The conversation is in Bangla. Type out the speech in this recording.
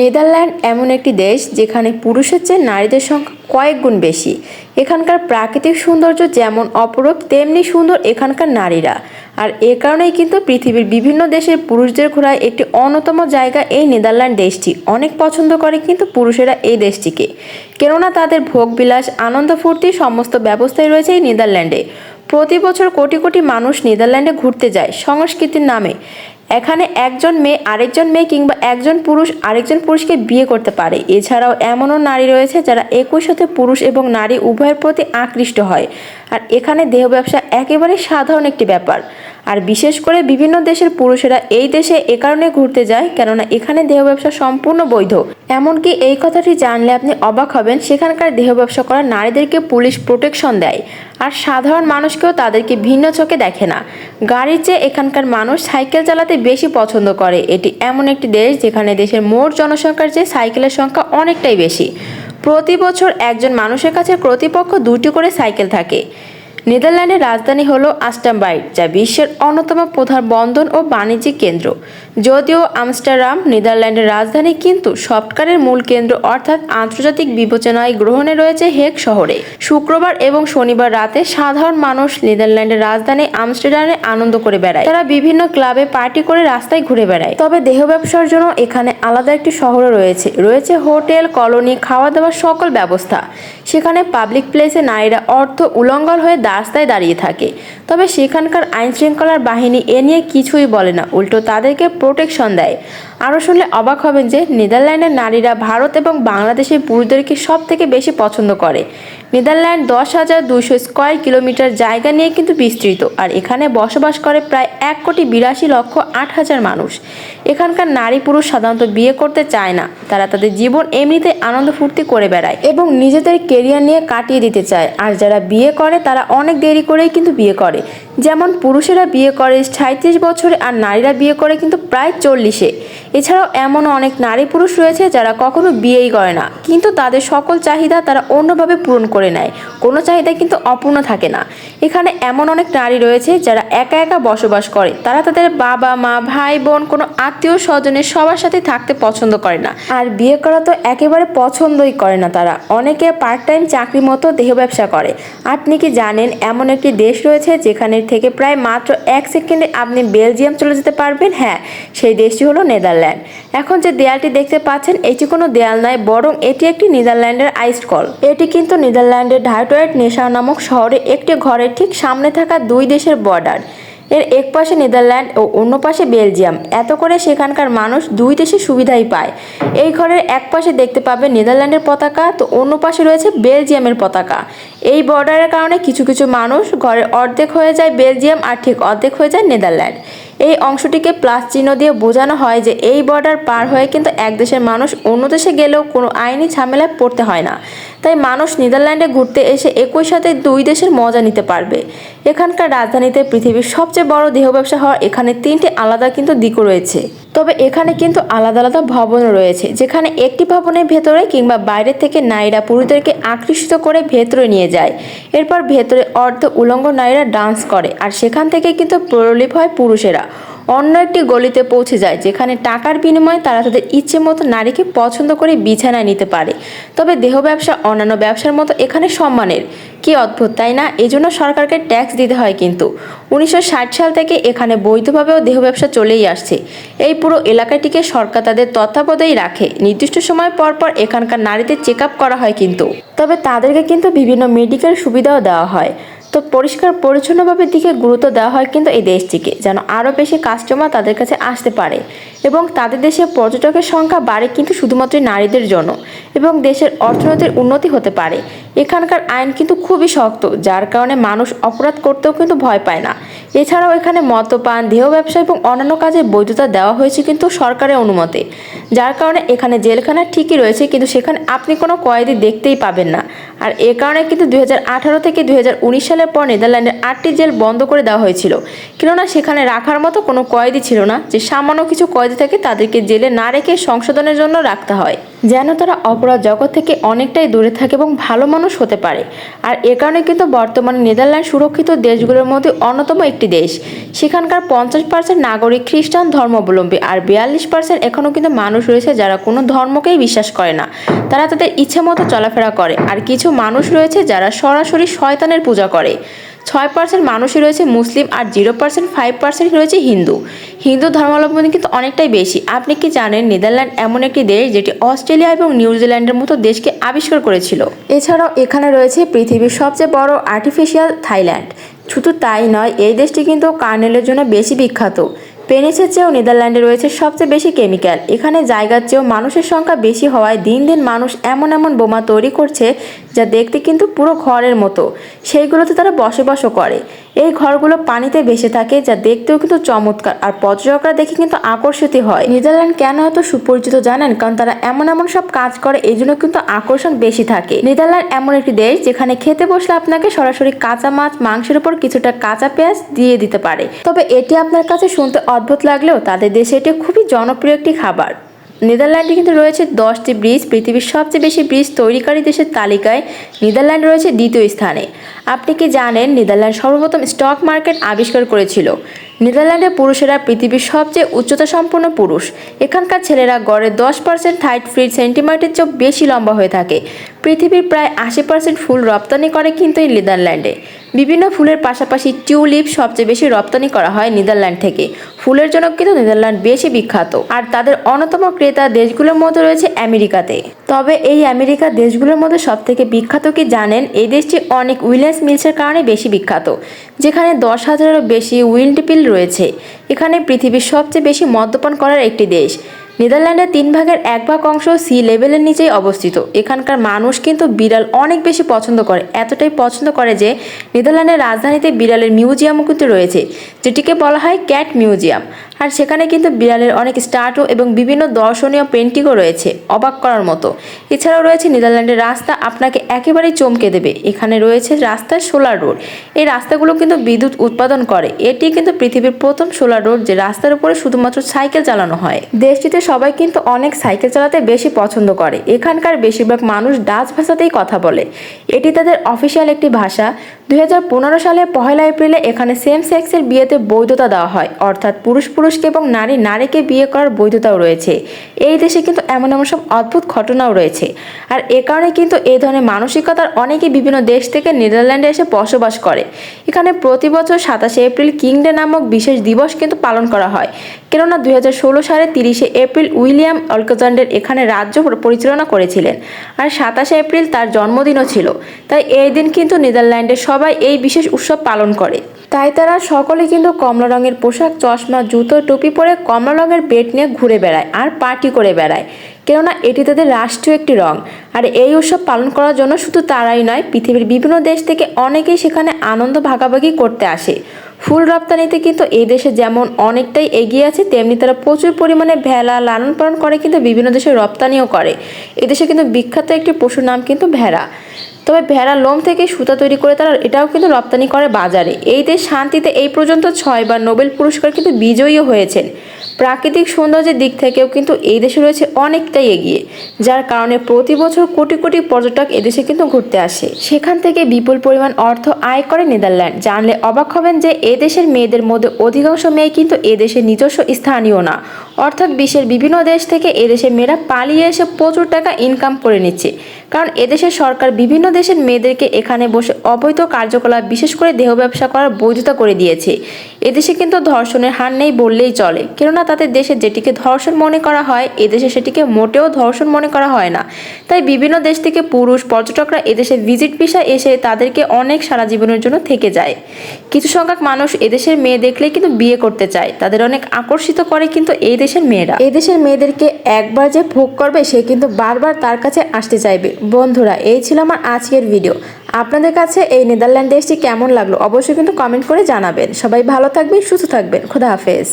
নেদারল্যান্ড এমন একটি দেশ যেখানে পুরুষের চেয়ে নারীদের সংখ্যা কয়েক গুণ বেশি। এখানকার প্রাকৃতিক সৌন্দর্য যেমন অপরূপ, তেমনি সুন্দর এখানকার নারীরা। আর এ কারণেই কিন্তু পৃথিবীর বিভিন্ন দেশের পুরুষদের ঘোরায় একটি অন্যতম জায়গা এই নেদারল্যান্ড দেশটি। অনেক পছন্দ করে কিন্তু পুরুষেরা এই দেশটিকে। কেননা তাদের ভোগবিলাস, আনন্দ ফুর্তি সমস্ত ব্যবস্থাই রয়েছে এই নেদারল্যান্ডে। প্রতি বছর কোটি কোটি মানুষ নেদারল্যান্ডে ঘুরতে যায় সংস্কৃতির নামে। এখানে একজন মেয়ে, আরেকজন মেয়ে কিংবা একজন পুরুষ, আরেকজন পুরুষকে বিয়ে করতে পারে। এছাড়াও এমনও নারী রয়েছে যারা একই সাথে পুরুষ এবং নারী উভয়ের প্রতি আকৃষ্ট হয়। আর এখানে দেহ ব্যবসা একেবারে সাধারণ একটি ব্যাপার। আর বিশেষ করে বিভিন্ন দেশের পুরুষেরা এই দেশে এ কারণে ঘুরতে যায় কেননা এখানে দেহ ব্যবসা সম্পূর্ণ বৈধ। এমনকি এই কথাটি জানলে আপনি অবাক হবেন, সেখানকার দেহ ব্যবসা করা নারীদেরকে পুলিশ প্রোটেকশন দেয় আর সাধারণ মানুষকেও তাদেরকে ভিন্ন চোখে দেখে না। গাড়ির চেয়ে এখানকার মানুষ সাইকেল চালাতে বেশি পছন্দ করে। এটি এমন একটি দেশ যেখানে দেশের মোট জনসংখ্যার চেয়ে সাইকেলের সংখ্যা অনেকটাই বেশি। প্রতি বছর একজন মানুষের কাছে কর্তৃপক্ষ দুটি করে সাইকেল থাকে। নেদারল্যান্ডের রাজধানী হলো আস্টামবাইট যা বিশ্বের অন্যতম প্রধান বন্দর ও বাণিজ্যিক কেন্দ্র। যদিও আমস্টারডাম, নেদারল্যান্ডের রাজধানী, কিন্তু সফটকারের মূল কেন্দ্র অর্থাৎ আন্তর্জাতিক বিবেচনায় গ্রহণে রয়েছে হেগ শহরে। শুক্রবার এবং শনিবার রাতে সাধারণ মানুষ নেদারল্যান্ডের রাজধানী আমস্টারডামে আনন্দ করে বেড়ায়। তারা বিভিন্ন ক্লাবে পার্টি করে রাস্তায় ঘুরে বেড়ায়। তবে দেহ ব্যবসার জন্য এখানে আলাদা একটি শহরও রয়েছে। রয়েছে হোটেল, কলোনি খাওয়া দাওয়ার সকল ব্যবস্থা। সেখানে পাবলিক প্লেসে নারীরা অর্থ উলঙ্গল হয়ে রাস্তায় দাঁড়িয়ে থাকে। তবে সেখানকার আইনশৃঙ্খলার বাহিনী এ নিয়ে কিছুই বলে না, উল্টো তাদেরকে প্রোটেকশন দেয়। আরও শুনলে অবাক হবেন যে, নেদারল্যান্ডের নারীরা ভারত এবং বাংলাদেশের পুরুষদেরকে সব থেকে বেশি পছন্দ করে। নেদারল্যান্ড দশ হাজার দুশো স্কোয়ার কিলোমিটার জায়গা নিয়ে কিন্তু বিস্তৃত, আর এখানে বসবাস করে প্রায় এক কোটি বিরাশি লক্ষ আট হাজার মানুষ। এখানকার নারী পুরুষ সাধারণত বিয়ে করতে চায় না, তারা তাদের জীবন এমনিতে আনন্দ ফুর্তি করে বেড়ায় এবং নিজেদের কেরিয়ার নিয়ে কাটিয়ে দিতে চায়, আর যারা বিয়ে করে তারা অনেক দেরি করেই কিন্তু বিয়ে করে। যেমন পুরুষেরা বিয়ে করে সাঁত্রিশ বছরে আর নারীরা বিয়ে করে কিন্তু প্রায় চল্লিশে। এছাড়াও এমনও অনেক নারী পুরুষ রয়েছে যারা কখনো বিয়েই করে না। কিন্তু তাদের সকল চাহিদা তারা অন্যভাবে পূরণ করে নেয়। কোনো চাহিদা কিন্তু অপূর্ণ থাকে না। এখানে এমন অনেক নারী রয়েছে যারা একা একা বসবাস করে। তারা তাদের বাবা, মা, ভাই, বোন, কোনো আত্মীয় স্বজনের সবার সাথে থাকতে পছন্দ করে না। আর বিয়ে করা তো একেবারে পছন্দই করে না তারা। অনেকে পার্ট টাইম চাকরি মতো দেহ ব্যবসা করে। আপনি কি জানেন এমন একটি দেশ রয়েছে যেখানে থেকে প্রায় মাত্র এক সেকেন্ডে আপনি বেলজিয়াম চলে যেতে পারবেন। হ্যাঁ সেই দেশটি হলো নেদারল্যান্ড। এখন যে দেয়ালটি দেখতে পাচ্ছেন, এটি কোনো দেয়াল নয়, বরং এটি একটি নেদারল্যান্ডের আইসড কল এটি কিন্তু নেদারল্যান্ডের ঢাইটোয়েট নেশা নামক শহরে একটি ঘরের ঠিক সামনে থাকা দুই দেশের বর্ডার এর এক পাশে নেদারল্যান্ড ও অন্য পাশে বেলজিয়াম। এত করে সেখানকার মানুষ দুই দেশে সুবিধাই পায়। এই ঘরের এক পাশে দেখতে পাবে নেদারল্যান্ডের পতাকা, তো অন্য পাশে রয়েছে বেলজিয়ামের পতাকা। এই বর্ডারের কারণে কিছু কিছু মানুষ ঘরের অর্ধেক হয়ে যায় বেলজিয়াম আর ঠিক অর্ধেক হয়ে যায় নেদারল্যান্ড। এই অংশটিকে প্লাস চিহ্ন দিয়ে বোঝানো হয় যে এই বর্ডার পার হয়ে কিন্তু এক দেশের মানুষ অন্য দেশে গেলেও কোনো আইনি ঝামেলায় পড়তে হয় না। তাই মানুষ নেদারল্যান্ডে ঘুরতে এসে একই সাথে দুই দেশের মজা নিতে পারবে। এখানকার রাজধানীতে পৃথিবীর সবচেয়ে বড় দেহ ব্যবসা হওয়ার এখানে তিনটি আলাদা কিন্তু দিকও রয়েছে। তবে এখানে কিন্তু আলাদা আলাদা ভবন রয়েছে, যেখানে একটি ভবনের ভেতরে কিংবা বাইরে থেকে নারীরা পুরুষদেরকে আকৃষ্ট করে ভেতরে নিয়ে যায়। এরপর ভেতরে অর্ধ উলঙ্গ নারীরা ডান্স করে, আর সেখান থেকে কিন্তু প্রলিপ হয় পুরুষেরা। অন্য একটি গলিতে পৌঁছে যায়, যেখানে টাকার বিনিময়ে তারা তাদের ইচ্ছে মতো নারীকে পছন্দ করে বিছানায় নিতে পারে। তবে দেহ ব্যবসা অন্যান্য ব্যবসার মতো এখানে সম্মানের। কি অদ্ভুত, তাই না? এজন্য সরকারকে ট্যাক্স দিতে হয় কিন্তু। উনিশশো ষাট সাল থেকে এখানে বৈধভাবেও দেহ ব্যবসা চলেই আসছে। এই পুরো এলাকাটিকে সরকার তাদের তত্ত্বাবধানেই রাখে। নির্দিষ্ট সময় পর পর এখানকার নারীদের চেক করা হয় কিন্তু। তবে তাদেরকে কিন্তু বিভিন্ন মেডিকেল সুবিধাও দেওয়া হয়। তো পরিষ্কার, পরিচ্ছন্নভাবে দিকে গুরুত্ব দেওয়া হয় কিন্তু এই দেশটিকে, যেন আরও বেশি কাস্টমার তাদের কাছে আসতে পারে। এবং তাদের দেশে পর্যটকের সংখ্যা বাড়ে কিন্তু শুধুমাত্র নারীদের জন্য। এবং দেশের অর্থনীতির উন্নতি হতে পারে। এখানকার আইন কিন্তু খুবই শক্ত, যার কারণে মানুষ অপরাধ করতেও কিন্তু ভয় পায় না। এছাড়াও এখানে মদ্যপান, দেহ ব্যবসা এবং অন্যান্য কাজে বৈধতা দেওয়া হয়েছে কিন্তু সরকারের অনুমতে। যার কারণে এখানে জেলখানা ঠিকই রয়েছে, কিন্তু সেখানে আপনি কোনো কয়েদি দেখতেই পাবেন না। আর এ কারণে কিন্তু দু হাজার আঠারো থেকে দু হাজার উনিশ সালের পর নেদারল্যান্ডের আটটি জেল বন্ধ করে দেওয়া হয়েছিল। কেননা সেখানে রাখার মতো কোনো কয়েদি ছিল না, যে সামান্য কিছু কয়েদি থাকে তাদেরকে জেলে না রেখে সংশোধনের জন্য রাখতে হয়। যেন তারা অপরাধ জগৎ থেকে অনেকটাই দূরে থাকে এবং ভালো মানুষ হতে পারে। আর এ কারণে কিন্তু বর্তমানে নেদারল্যান্ড সুরক্ষিত দেশগুলোর মধ্যে অন্যতম একটি দেশ। সেখানকার পঞ্চাশ পার্সেন্ট নাগরিক খ্রিস্টান ধর্মাবলম্বী আর বিয়াল্লিশ পার্সেন্ট এখনও কিন্তু মানুষ রয়েছে যারা কোনো ধর্মকেই বিশ্বাস করে না। তারা তাদের ইচ্ছে মতো চলাফেরা করে। আর কিছু মানুষ রয়েছে যারা সরাসরি শয়তানের পূজা করে। ছয় পার্সেন্ট মানুষই রয়েছে মুসলিম আর জিরো পার্সেন্ট ফাইভ পার্সেন্ট রয়েছে হিন্দু। হিন্দু ধর্মাবলম্বী কিন্তু অনেকটাই বেশি। আপনি কি জানেন নেদারল্যান্ড এমন একটি দেশ যেটি অস্ট্রেলিয়া এবং নিউজিল্যান্ডের মতো দেশকে আবিষ্কার করেছিল? এছাড়াও এখানে রয়েছে পৃথিবীর সবচেয়ে বড় আর্টিফিশিয়াল থাইল্যান্ড শুধু তাই নয়, এই দেশটি কিন্তু কার্নেলের জন্য বেশি বিখ্যাত। পেনিসের চেয়েও নেদারল্যান্ডে রয়েছে সবচেয়ে বেশি কেমিক্যাল। এখানে জায়গার চেয়েও মানুষের সংখ্যা বেশি হওয়ায় দিন দিন মানুষ এমন এমন বোমা তৈরি করছে যা দেখতে কিন্তু পুরো ঘরের মতো। সেইগুলোতে তারা বসবাসও করে। এই ঘরগুলো পানিতে ভেসে থাকে যা দেখতেও কিন্তু চমৎকার আর পর্যটকরা দেখে কিন্তু আকর্ষিত হয়। নেদারল্যান্ড কেন এত সুপরিচিত জানেন? কারণ তারা এমন এমন সব কাজ করে, এই জন্য কিন্তু আকর্ষণ বেশি থাকে। নেদারল্যান্ড এমন একটি দেশ যেখানে খেতে বসলে আপনাকে সরাসরি কাঁচা মাছ, মাংসের উপর কিছুটা কাঁচা পেঁয়াজ দিয়ে দিতে পারে। তবে এটি আপনার কাছে শুনতে অদ্ভুত লাগলেও তাদের দেশে এটি খুবই জনপ্রিয় একটি খাবার। নেদারল্যান্ডে কিন্তু রয়েছে দশটি ব্রিজ। পৃথিবীর সবচেয়ে বেশি ব্রিজ তৈরিকারী দেশের তালিকায় নেদারল্যান্ড রয়েছে দ্বিতীয় স্থানে। আপনি কি জানেন, নেদারল্যান্ড সর্বপ্রথম স্টক মার্কেট আবিষ্কার করেছিল? নেদারল্যান্ডের পুরুষেরা পৃথিবীর সবচেয়ে উচ্চতা সম্পন্ন পুরুষ। এখানকার ছেলেরা গড়ে দশ পার্সেন্ট হাইট ফিট সেন্টিমিটার চেয়েও বেশি লম্বা হয়ে থাকে। পৃথিবীর প্রায় আশি পার্সেন্ট ফুল রপ্তানি করে কিন্তু এই নেদারল্যান্ডে। বিভিন্ন ফুলের পাশাপাশি টিউলিপ সবচেয়ে বেশি রপ্তানি করা হয় নেদারল্যান্ড থেকে। ফুলের জন্য কিন্তু নেদারল্যান্ড বেশি বিখ্যাত। আর তাদের অন্যতম ক্রেতা দেশগুলোর মধ্যে রয়েছে আমেরিকাতে। তবে এই আমেরিকা দেশগুলোর মধ্যে সবথেকে বিখ্যাত কি জানেন? এই দেশটি অনেক উইলেন্স মিলসের কারণে বেশি বিখ্যাত, যেখানে দশ হাজারেরও বেশি উইন্ডপিল রয়েছে। এখানে পৃথিবীর সবচেয়ে বেশি মদ্যপান করার একটি দেশ। নেদারল্যান্ডের তিন ভাগের এক ভাগ অংশ সি লেভেলের নিচেই অবস্থিত। এখানকার মানুষ কিন্তু বিড়াল অনেক বেশি পছন্দ করে, এতটাই পছন্দ করে যে নেদারল্যান্ডের রাজধানীতে বিড়ালের মিউজিয়ামও কিন্তু রয়েছে, যেটিকে বলা হয় ক্যাট মিউজিয়াম। আর সেখানে কিন্তু বিড়ালের অনেক স্ট্যাটু এবং বিভিন্ন দর্শনীয় পেন্টিংও রয়েছে, অবাক করার মতো। এছাড়াও রয়েছে নেদারল্যান্ডের রাস্তা, আপনাকে একেবারেই চমকে দেবে। এখানে রয়েছে রাস্তার সোলার রোড। এই রাস্তাগুলো কিন্তু বিদ্যুৎ উৎপাদন করে। এটি কিন্তু পৃথিবীর প্রথম সোলার রোড যে রাস্তার উপরে শুধুমাত্র সাইকেল চালানো হয়। দেশটিতে সবাই কিন্তু অনেক সাইকেল চালাতে বেশি পছন্দ করে। এখানকার বেশিরভাগ মানুষ ডাচ ভাষাতেই কথা বলে। এটি তাদের অফিসিয়াল একটি ভাষা। দুই হাজার পনেরো সালে পহেলা এপ্রিলে এখানে সেম সেক্সের বিয়েতে বৈধতা দেওয়া হয়। অর্থাৎ পুরুষ পুরুষ পুরুষকে এবং নারী, নারীকে বিয়ে করার বৈধতাও রয়েছে। এই দেশে কিন্তু এমন এমন সব অদ্ভুত ঘটনাও রয়েছে। আর এ কারণে কিন্তু এই ধরনের মানসিকতার অনেকেই বিভিন্ন দেশ থেকে নেদারল্যান্ডে এসে বসবাস করে। এখানে প্রতি বছর সাতাশে এপ্রিল কিংডে নামক বিশেষ দিবস কিন্তু পালন করা হয়। কেননা দুই হাজার ষোলো সালে তিরিশে এপ্রিল উইলিয়াম অলকজান্ডার এখানে রাজ্য পরিচালনা করেছিলেন। আর সাতাশে এপ্রিল তার জন্মদিনও ছিল। তাই এই দিন কিন্তু নেদারল্যান্ডের সবাই এই বিশেষ উৎসব পালন করে। তাই তারা সকলে কিন্তু কমলা রঙের পোশাক, চশমা, জুতো, টুপি পরে কমলা রঙের বেট নিয়ে ঘুরে বেড়ায় আর পার্টি করে বেড়ায়। কেননা এটি তাদের রাষ্ট্রীয় একটি রং। আর এই উৎসব পালন করার জন্য শুধু তারাই নয়, পৃথিবীর বিভিন্ন দেশ থেকে অনেকেই সেখানে আনন্দ ভাগাভাগি করতে আসে। ফুল রপ্তানিতে কিন্তু এই দেশে যেমন অনেকটাই এগিয়ে আছে, তেমনি তারা প্রচুর পরিমাণে ভেড়া লালন পালন করে কিন্তু বিভিন্ন দেশে রপ্তানিও করে। এদেশে কিন্তু বিখ্যাত একটি পশুর নাম কিন্তু ভেড়া। তবে ভেড়ার লোম থেকে সুতা তৈরি করে তারা এটাও কিন্তু রপ্তানি করে বাজারে। এই দেশ শান্তিতে এই পর্যন্ত ছয়বার নোবেল পুরস্কার কিন্তু বিজয়ীও হয়েছেন। প্রাকৃতিক সৌন্দর্যের দিক থেকেও কিন্তু এই দেশে রয়েছে অনেকটাই এগিয়ে, যার কারণে প্রতি বছর কোটি কোটি পর্যটক এদেশে কিন্তু ঘুরতে আসে। সেখান থেকে বিপুল পরিমাণ অর্থ আয় করে নেদারল্যান্ড, জানলে অবাক হবেন যে এদেশের মেয়েদের মধ্যে অধিকাংশ মেয়ে কিন্তু এদেশের নিজস্ব স্থানীয় না। অর্থাৎ বিশ্বের বিভিন্ন দেশ থেকে এদেশে মেয়েরা পালিয়ে এসে প্রচুর টাকা ইনকাম করে নিচ্ছে। কারণ এদেশের সরকার বিভিন্ন দেশের মেয়েদেরকে এখানে বসে অবৈধ কার্যকলাপ, বিশেষ করে দেহ ব্যবসা করার বৈধতা করে দিয়েছে। এদেশে কিন্তু ধর্ষণের হার নেই বললেই চলে। কেননা তাদের দেশে যেটিকে ধর্ষণ মনে করা হয়, এদেশে সেটিকে মোটেও ধর্ষণ মনে করা হয় না। তাই বিভিন্ন দেশ থেকে পুরুষ, পর্যটকরা এদেশে ভিজিট ভিসা এসে তাদেরকে অনেক সারা জীবনের জন্য থেকে যায়। কিছু সংখ্যক মানুষ এদেশের মেয়ে দেখলেই কিন্তু বিয়ে করতে চায়। তাদের অনেক আকর্ষিত করে কিন্তু এই দেশের মেয়েরা। এই দেশের মেয়েদেরকে একবার যে ভোগ করবে, সে কিন্তু বারবার তার কাছে আসতে চাইবে। বন্ধুরা, এই ছিল আমার আজকের ভিডিও। আপনাদের কাছে এই নেদারল্যান্ড দেশটি কেমন লাগল, অবশ্যই কিন্তু কমেন্ট করে জানাবেন। সবাই ভালো থাকবেন, সুস্থ থাকবেন। খুদা হাফেজ।